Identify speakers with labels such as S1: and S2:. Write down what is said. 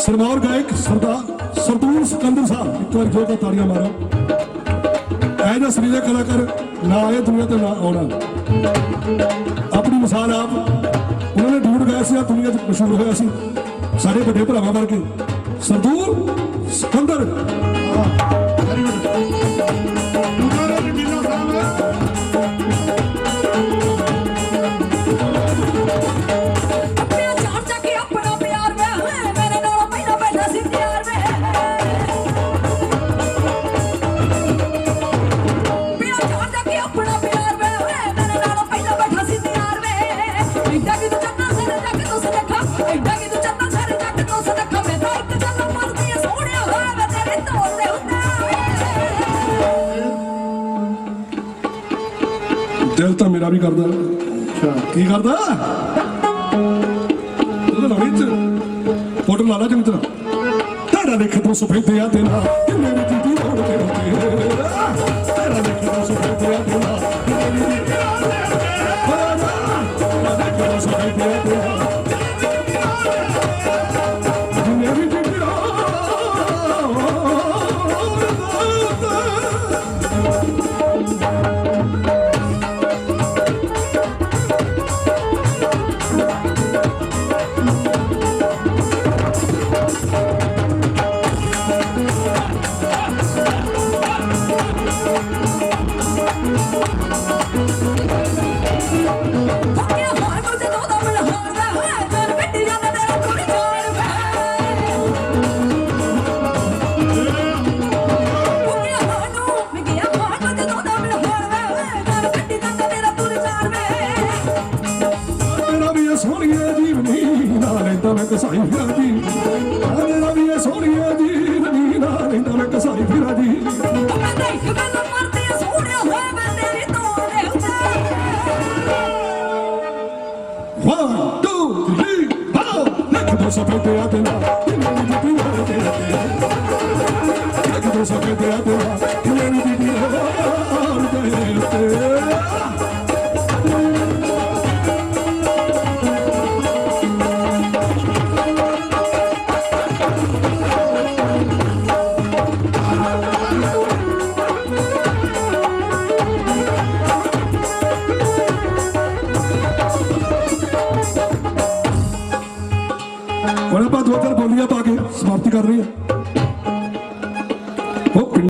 S1: ਸਰਮੌਰ ਗਾਇਕ ਸਰਦਾਰ ਸਰਦੂਰ ਸਿਕੰਦਰ ਸਾਹਿਬ, ਇੱਕ ਵਾਰ ਜੋਰ ਦਾ ਤਾੜੀਆਂ ਮਾਰੋ। ਐ ਜਿਹਾ ਸਰੀਰਕ ਕਲਾਕਾਰ ਨਾ ਆਏ ਦੁਨੀਆ ਤੇ ਨਾ ਆਉਣਾ। ਆਪਣੀ ਮਿਸਾਲ ਆਪ, ਉਹਨਾਂ ਨੇ ਦੂਰ ਗਏ ਸੀ ਆ ਦੁਨੀਆ 'ਚ ਮਸ਼ਹੂਰ ਹੋਇਆ ਸੀ। ਸਾਡੇ ਵੱਡੇ ਭਰਾਵਾਂ ਵਰਗੇ ਸਰਦੂਰ ਸਿਕੰਦਰ। ਦਿਲ ਤਾਂ ਮੇਰਾ ਵੀ ਕਰਦਾ। ਅੱਛਾ। ਕੀ ਕਰਦਾ? ਉਹਦਾ ਨਾ ਵਿੱਚ ਫੋਟੋ ਲਾ ਲਾ ਚੰਗੀ ਤਰ੍ਹਾਂ। ਤੇਰਾ ਦੇਖ ਤੂੰ ਸਫੇਦੇ ਆ ਤੇ ਨਾ ਕਿ ਮੇਰੀ ਦੀਦੀ ਹੋਣ ਤੇ ਰੋਤੇ ਤੇਰਾ ਦੇਖ ਤੂੰ ਸਫੇਦੇ ਆ ਤੇ ਕਿ ਤੇ ਰੋਤੇ ਤੇਰਾ ਦੇਖ ਤੂੰ ਸਫੇਦੇ ਆ ਤੇ ਨਾ ਕਿ ਮੈਂ ਕਸਾਈ ਫਿਰਾਂ ਜੀ। ਮੇਰਾ ਵੀ ਇਹ ਸੋਹਣੀਏ ਜੀਵਨੀ ਨਾਲ ਲੈਂਦਾ ਮੈਂ ਕਸਾਈ ਫਿਰਾਂ ਜੀ।
S2: ਮੈਂ ਦੇਖ ਮੈਨੂੰ ਮਰਦੀ ਆ ਸੋਹਣਿਆ ਹੋਇਆ ਮੈਂ ਤੇਰੀ ਤੋੜ ਦੇ ਉੱਤੇ।
S1: 1 2 3 ਹੋ ਲੱਖ ਦੋ ਸਫੇ ਤੇ ਹੁਣ ਆਪਾਂ ਦੋ ਚਾਰ ਬੋਲੀਆਂ ਪਾ ਕੇ ਸਮਾਪਤੀ ਕਰ ਰਹੀ ਹਾਂ।